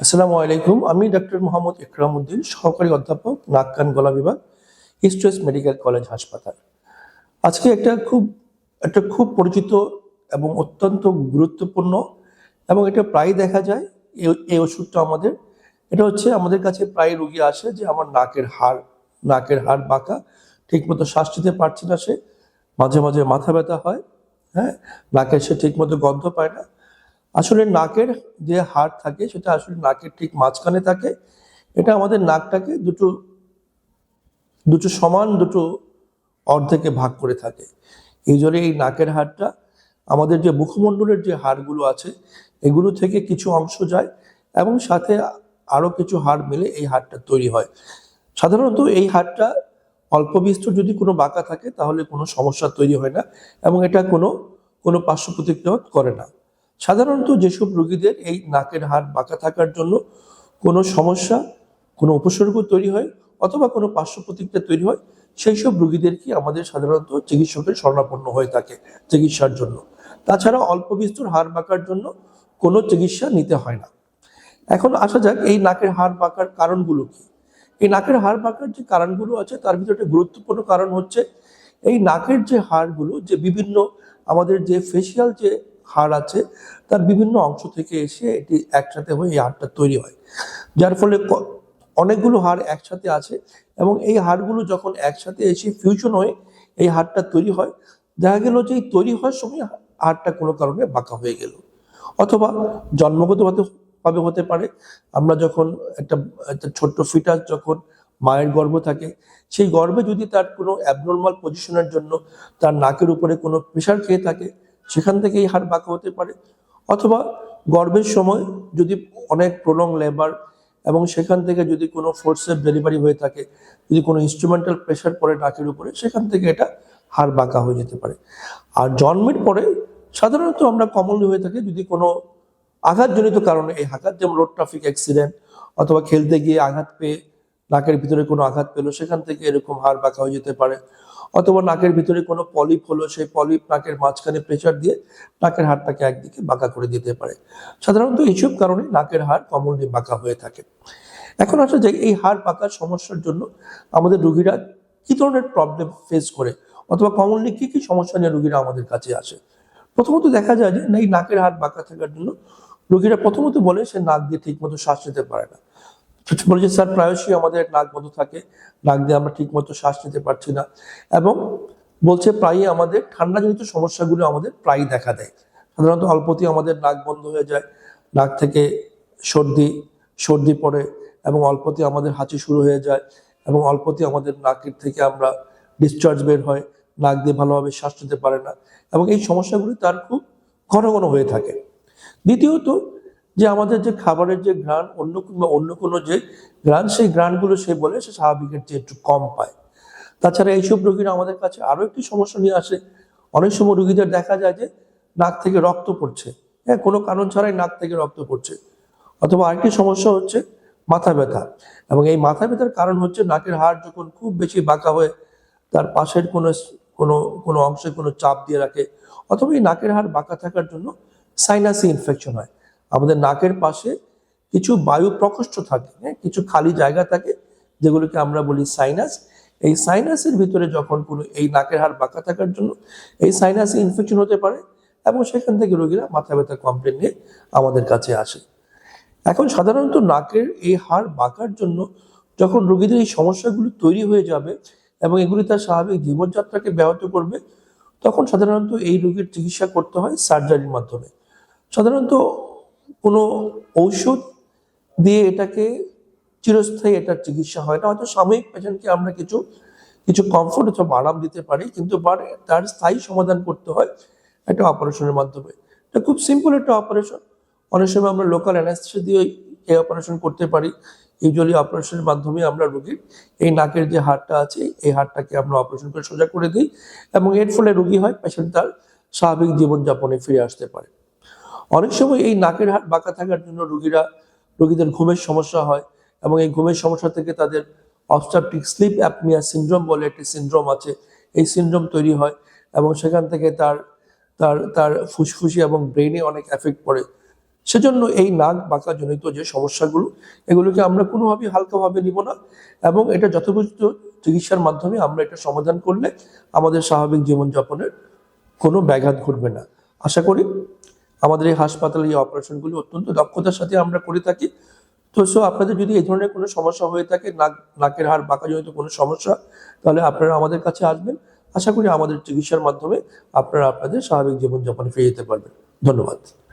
আসসালামু আলাইকুম। আমি ডক্টর মোহাম্মদ ইকরাম উদ্দিন সহকারী অধ্যাপক, নাক, কান, গলা বিভাগ ইস্ট ওয়েস্ট মেডিকেল কলেজ, হাসপাতাল। আজকে একটা খুব একটা খুব পরিচিত এবং অত্যন্ত গুরুত্বপূর্ণ এবং এটা প্রায় দেখা যায় এই- এই ওষুধটা আমাদের। এটা হচ্ছে আমাদের কাছে প্রায় রুগী আসে যে আমার নাকের হাড় নাকের হাড় বাঁকা, ঠিকমতো শ্বাস নিতে পারছে না সে, মাঝে মাঝে মাথা ব্যথা হয় হ্যাঁ? নাকের সে ঠিকমতো গন্ধ পায় না। আসলে নাকের যে হাড় থাকে, সেটা আসলে নাকের ঠিক মাঝখানে থাকে। এটা আমাদের নাকটাকে দুটো দুটো সমান দুটো অর্ধেকে ভাগ করে থাকে। এই জন্য এই নাকের হাড়টা, আমাদের যে মুখমণ্ডলের যে হাড়গুলো আছে, এগুলো থেকে কিছু অংশ যায় এবং সাথে আরও কিছু হাড় মিলে এই হাড়টা তৈরি হয়। সাধারণত এই হাড়টা অল্প বিস্তর যদি কোনো বাঁকা থাকে, তাহলে কোনো সমস্যা তৈরি হয় না এবং এটা কোনো কোনো পার্শ্ব প্রতিক্রিয়া করে না। সাধারণত যেসব রোগীদের এই নাকের হাড় বাঁকা থাকার জন্য কোনো সমস্যা, কোনো উপসর্গ তৈরি হয় অথবা কোনো পার্শ্ব প্রতিক্রিয়া তৈরি হয় সেই সব রোগীদেরকে আমাদের সাধারণত চিকিৎসকের শরণাপন্ন হয়ে থাকে চিকিৎসার জন্য। তাছাড়া অল্প বিস্তর হাড় বাঁকার জন্য কোনো চিকিৎসা নিতে হয় না। এখন আসা যাক এই নাকের হাড় বাঁকার কারণগুলো কি। এই নাকের হাড় বাঁকার যে কারণগুলো আছে তার ভিতরে একটা গুরুত্বপূর্ণ কারণ হচ্ছে এই নাকের যে হাড়গুলো, যে বিভিন্ন আমাদের যে ফেসিয়াল যে হাড় আছে, তার বিভিন্ন অংশ থেকে এসে এটি একসাথে হয়ে এই হাড়টা তৈরি হয়। যার ফলে অনেকগুলো হাড় একসাথে আছে এবং এই হাড়গুলো যখন একসাথে এসে ফিউশন হয়ে এই হাড়টা তৈরি হয়, দেখা গেল যে তৈরি হওয়ার সময় হাড়টা কোনো কারণে বাঁকা হয়ে গেল। অথবা জন্মগতভাবে ভাবে হতে পারে, আমরা যখন একটা একটা ছোট্ট ফিটাস যখন মায়ের গর্ভ থাকে, সেই গর্ভে যদি তার কোনো অ্যাবনর্মাল পজিশনের জন্য তার নাকের উপরে কোনো প্রেশার খেয়ে থাকে সেখান থেকে এই হাড় বাঁকা হতে পারে। অথবা গর্ভের সময় যদি অনেক প্রলং লেবার এবং সেখান থেকে যদি কোনো ফোর্সের ডেলিভারি হয়ে থাকে, যদি কোনো ইনস্ট্রুমেন্টাল প্রেশার পড়ে নাকের উপরে, সেখান থেকে এটা হাড় বাঁকা হয়ে যেতে পারে। আর জন্মের পরে সাধারণত আমরা কমনলি হয়ে থাকে যদি কোনো আঘাতজনিত কারণে, এই আঘাত যেমন রোড ট্রাফিক অ্যাক্সিডেন্ট অথবা খেলতে গিয়ে আঘাত পেয়ে নাকের ভিতরে কোনো আঘাত পেল, সেখান থেকে এরকম হাড় বাঁকা হয়ে যেতে পারে। অথবা নাকের ভিতরে কোনো পলিপ হলো, সেই পলিপ নাকের মাঝখানে প্রেশার দিয়ে নাকের হাড়টাকে একদিকে বাঁকা করে দিতে পারে। সাধারণত এইসব কারণে নাকের হাড় কমনলি বাঁকা হয়ে থাকে। এখন আসা যায় এই হাড় বাঁকার সমস্যার জন্য আমাদের রুগীরা কি ধরনের প্রবলেম ফেস করে? অথবা কমনলি কি কি সমস্যা নিয়ে রুগীরা আমাদের কাছে আসে? প্রথমত দেখা যায় যে এই নাকের হাড় বাঁকা থাকার জন্য রুগীরা প্রথমত বলে সে নাক দিয়ে ঠিকমতো শ্বাস নিতে পারে না। বলে যে স্যার প্রায়শই আমাদের নাক বন্ধ থাকে, নাক দিয়ে আমরা ঠিকমতো শ্বাস নিতে পারছি না। এবং বলছে প্রায়ই আমাদের ঠান্ডাজনিত সমস্যাগুলো আমাদের প্রায়ই দেখা দেয়। সাধারণত অল্পতেই আমাদের নাক বন্ধ হয়ে যায়, নাক থেকে সর্দি সর্দি পড়ে এবং অল্পতে আমাদের হাঁচি শুরু হয়ে যায় এবং অল্পতে আমাদের নাকের থেকে আমরা ডিসচার্জ বের হয়, নাক দিয়ে ভালোভাবে শ্বাস নিতে পারে না এবং এই সমস্যাগুলি তার খুব ঘন ঘন হয়ে থাকে। দ্বিতীয়ত যে আমাদের যে খাবারের যে ঘ্রাণ, অন্য কিংবা অন্য কোনো যে ঘ্রাণ, সেই ঘ্রাণগুলো সে বলে সে স্বাভাবিকের চেয়ে একটু কম পায়। তাছাড়া এইসব রোগীরা আমাদের কাছে আরও একটি সমস্যা নিয়ে আসে। অনেক সময় রোগীদের দেখা যায় যে নাক থেকে রক্ত পড়ছে। হ্যাঁ কোনো কারণ ছাড়াই নাক থেকে রক্ত পড়ছে। অথবা আরেকটি সমস্যা হচ্ছে মাথা ব্যথা। এবং এই মাথা ব্যথার কারণ হচ্ছে নাকের হাড় যখন খুব বেশি বাঁকা হয়ে তার পাশের কোনো কোনো কোনো অংশে কোনো চাপ দিয়ে রাখে, অথবা এই নাকের হাড় বাঁকা থাকার জন্য সাইনাসি ইনফেকশন হয়। আমাদের নাকের পাশে কিছু বায়ু প্রকোষ্ঠ থাকে হ্যাঁ কিছু খালি জায়গা থাকে, যেগুলোকে আমরা বলি সাইনাস এই সাইনাসের ভিতরে যখন কোনো এই নাকের হাড় বাঁকা থাকার জন্য এই সাইনাসে ইনফেকশন হতে পারে এবং সেখান থেকে রোগীরা মাথা ব্যথা কমপ্লেন নিয়ে আমাদের কাছে আসে। এখন সাধারণত নাকের এই হাড় বাঁকার জন্য যখন রোগীদের এই সমস্যাগুলি তৈরি হয়ে যাবে এবং এগুলি তার স্বাভাবিক জীবনযাত্রাকে ব্যাহত করবে, তখন সাধারণত এই রোগীর চিকিৎসা করতে হয় সার্জারির মাধ্যমে। সাধারণত কোনো ঔষধ দিয়ে এটাকে চিরস্থায়ী এটার চিকিৎসা হয় না। হয়তো সাময়িক পেশেন্টকে আমরা কিছু কিছু কমফোর্ট অথবা আরাম দিতে পারি, কিন্তু তার স্থায়ী সমাধান করতে হয় একটা অপারেশনের মাধ্যমে। এটা খুব সিম্পল একটা অপারেশন অনেক সময় আমরা লোকাল অ্যানাস্থেসিয়া দিয়ে এই অপারেশন করতে পারি। ইউজুয়ালি অপারেশনের মাধ্যমে আমরা রোগীর এই নাকের যে হাড়টা আছে, এই হাড়টাকে আমরা অপারেশন করে সোজা করে দিই এবং এর ফলে রোগী হয় পেশেন্ট তার স্বাভাবিক জীবনযাপনে ফিরে আসতে পারে। অনেক সময় এই নাকের হাড় বাঁকা থাকার জন্য রুগীরা, রোগীদের ঘুমের সমস্যা হয় এবং এই ঘুমের সমস্যা থেকে তাদের অবস্ট্রাকটিভ স্লিপ অ্যাপনিয়া সিনড্রোম বলে একটি সিনড্রোম আছে। এই সিনড্রোম তৈরি হয় এবং সেখান থেকে তার তার তার ফুসফুসি এবং ব্রেনে অনেক এফেক্ট পড়ে। সেজন্য এই নাক বাঁকা জনিত যে সমস্যাগুলো, এগুলোকে আমরা কোনোভাবেই হালকাভাবে নিব না এবং এটা যথোপযুক্ত চিকিৎসার মাধ্যমে আমরা এটা সমাধান করলে আমাদের স্বাভাবিক জীবনযাপনের কোনো ব্যাঘাত ঘটবে না। আশা করি আমাদের এই হাসপাতালে, এই অপারেশনগুলি অত্যন্ত দক্ষতার সাথে আমরা করে থাকি। তো সো আপনাদের যদি এই ধরনের কোনো সমস্যা হয়ে থাকে, নাক, নাকের হাড় বাঁকাজনিত কোনো সমস্যা, তাহলে আপনারা আমাদের কাছে আসবেন। আশা করি আমাদের চিকিৎসার মাধ্যমে আপনারা আপনাদের স্বাভাবিক জীবনযাপনে ফিরে যেতে পারবেন। ধন্যবাদ।